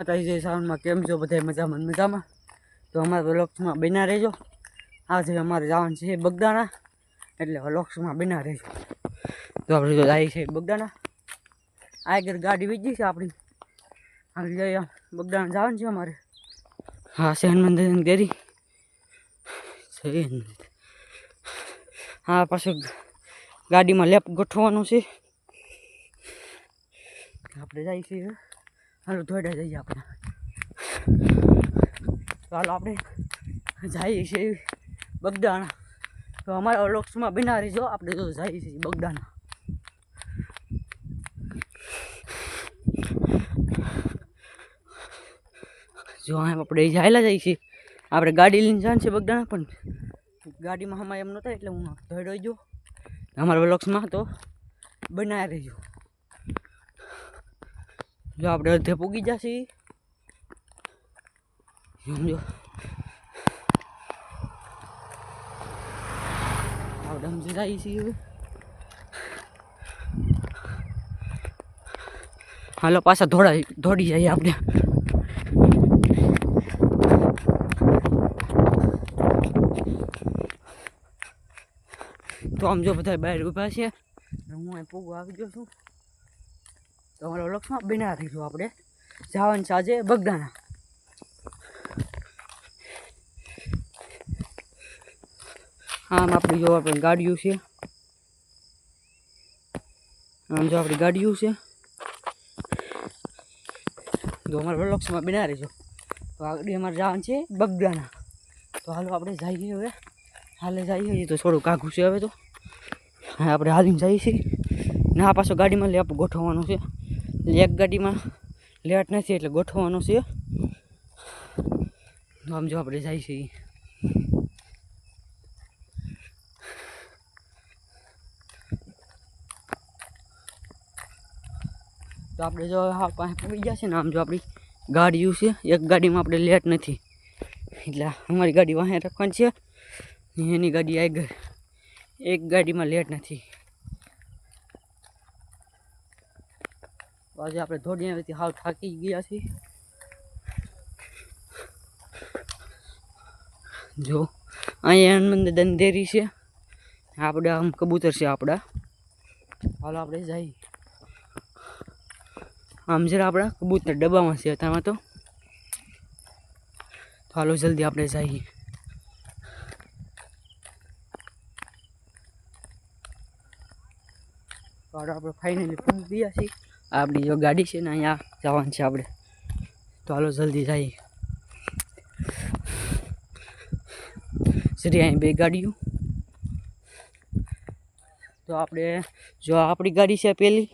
માતાજી જય સાવનમાં કેમ છો? બધા મજામાં મજામાં? તો અમારા વ્લોગ્સમાં બના રહેજો. આજે અમારે જવાનું છે બગદાણા, એટલે વ્લોગ્સમાં બના રહેજો. તો આપણે તો જાય છે બગદાણા. આ આગળ ગાડી વીજી છે આપણી. આપણે જઈએ બગદાણા જવાનું છે અમારે. હા છે મંદિર છે હા, પાછું ગાડીમાં લેપ ગોઠવવાનું છે. આપણે જઈએ છીએ. હાલો દોડ્યા જઈએ આપણે. ચાલો આપણે જઈએ છીએ બગદાણા. તો અમારા લોક્સમાં બિનારી રહીજો આપણે તો જઈએ છીએ બગદાણા. જો એમ આપણે જાયેલા જઈએ છીએ. આપણે ગાડી લઈને જાણ છે બગદાણા, પણ ગાડીમાં હમણાં એમ નહોતા એટલે હું ધોડો ગયો. અમારા વ્લોગ્સમાં તો બનાવી રહીજો જો આપણે અડધે પૂગી જશે. સમજો આપણે સમજી જાય છીએ હાલો, પાછા ધોડા દોડી જઈએ આપણે. તો આમ જો બધા બહાર ઊભા છે, હું અહીં પૂગો આવી ગયો છું. તો અમારા લક્ષમાં બિના થઈશું આપણે. જવાનું છે આજે બગદાણા. આમ આપણે જો આપણે ગાડીઓ છે. આમ જો આપણી ગાડીઓ છે. તો અમારા લક્ષમાં બિના રહીશું તો આગળ અમારે જવાનું છે બગદાણા. તો હાલો, આપણે જઈએ હવે. હાલે જઈએ તો થોડુંક કાઘું છે હવે તો. આપણે હાલીને જઈએ છીએ. ના પાછો ગાડીમાં લેપ ગોઠવવાનું છે. એક ગાડીમાં લેટ નથી એટલે ગોઠવવાનું છે. આમ જો આપણે જઈએ છીએ. તો આપણે જો હા, પાસે પડી ગયા છે ને, આમ જો આપણી ગાડીઓ છે. એક ગાડીમાં આપણે લેટ નથી. એટલે અમારી ગાડી વાહે રાખવાની છે. એની ગાડી આગળ. એક ગાડીમાં લેટ નથી. આજે આપણે આવીથી હાવ થાકી ગયા છીએ. જો, અહીંયા હનુમાન દંધેરી છે. આપણે આમ કબૂતર છે આપણા. હાલો આપણે જઈએ. આમ જરા આપણા કબૂતર ડબ્બામાં છે અત્યારમાં તો. તો હાલો જલ્દી આપણે જઈએ. આપણે ફાઇનલી પહોંચી ગયા છીએ. આપણી જો ગાડી છે ને અહીંયા જવાનું છે આપણે. તો હાલો જલ્દી જઈએ શ્રી અહીં બે ગાડીઓ. તો આપણે જો આપણી ગાડી છે પેલી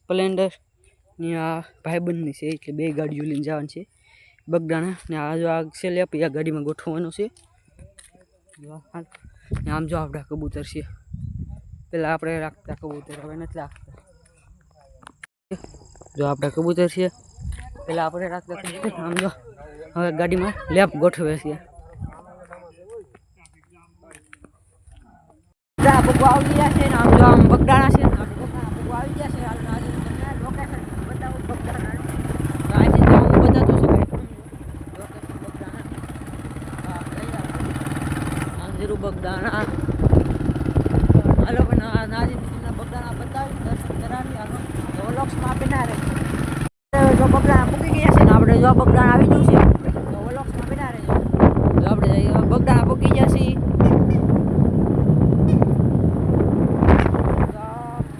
સ્પ્લેન્ડર ને આ ભાઈબંધની છે, એટલે બે ગાડીઓ લઈને જવાનું છે. બગડાણા ને આ જો આ છે લે આ ગાડીમાં ગોઠવવાનું છે. આમ જો આપણા કબૂતર છે. પેલા આપણે રાખતા કબૂતર, હવે નથી રાખતા. જો આપણા કબૂતર છે પેલા આપણે રાખતા કબૂતર આમ જો હવે ગાડીમાં લેપ ગોઠવે છે બધા પગો આવી ગયા છે ને આમ જો આમ બગડાણા છે ને આમ બગડાણા પગો આવી ગયા છે, હાલ આજે તમને લોકેશન બતાવું બગડાણાનું તો આજે તો હું બતાતું છું ભાઈ લોકેશન બગડાણા હા કઈ આપણે આમ જરૂર બગડાણા. હાલો, પણ આ નાજી તમને બગડાણા બતાવી દર્શન કરાવી હાલો તો વલોક્સમાં આપી ના રહે. જો બગડાણા મૂકી ગયા છે ને, આપણે જો બગડાણા આવી ગયું છે, તો વલોક્સમાં આપી ના રહેજો જો આપણે બગડાણા પૂકી ગયા છીએ.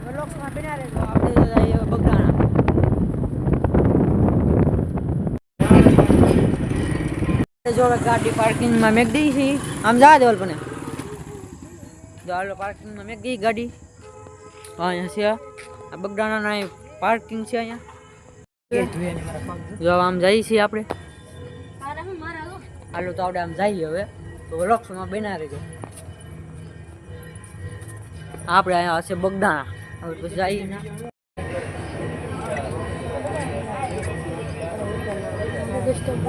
વ્લોગ્સમાં આપણે જઈએ બગદાણા જો ગાડી પાર્કિંગમાં મેક દઈ છે આમ જા દેવલ પણ જો પાર્કિંગમાં મેક ગઈ ગાડી. હા, અહીંયા છે. આ બગડાણાના પાર્કિંગ છે અહીંયા. જો આમ જઈએ છીએ આપણે. હાલો તો આપણે આમ જઈએ હવે. તો વ્લોગ્સમાં બના રહેજો આપણે અહીંયા હશે બગદાણા. હવે પછી જઈએ. ને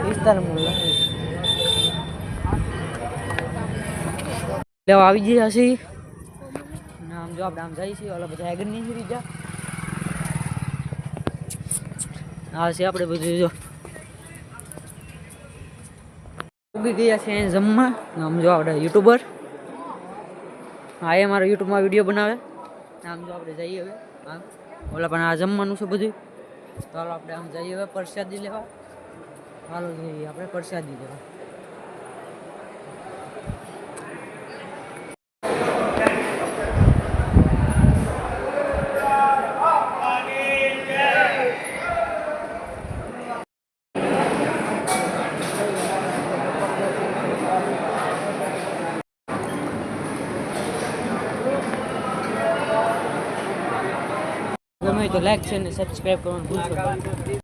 વિસ્તારમાં લેવા આવી ગયા છે ને આમ જો આપણે આમ જઈએ છીએ. ઓલા બધા આગળ નહીં ફરી આ છે આપણે બધું જો. ઉગી ગયા છે જમવા. આમ જો આપણે યુટ્યુબર હા એ મારો યુટ્યુબમાં વીડિયો બનાવે. આમ જો આપણે જઈએ હવે. હા. ઓલા પણ આ જમવાનું છે બધું. ચાલો આપણે આમ જઈએ હવે પ્રસાદી લેવા. ચાલો જઈએ આપણે પ્રસાદી લેવા. ગમે તો લાઈક છે ને સબસ્ક્રાઈબ કરવાનું ભૂલશો.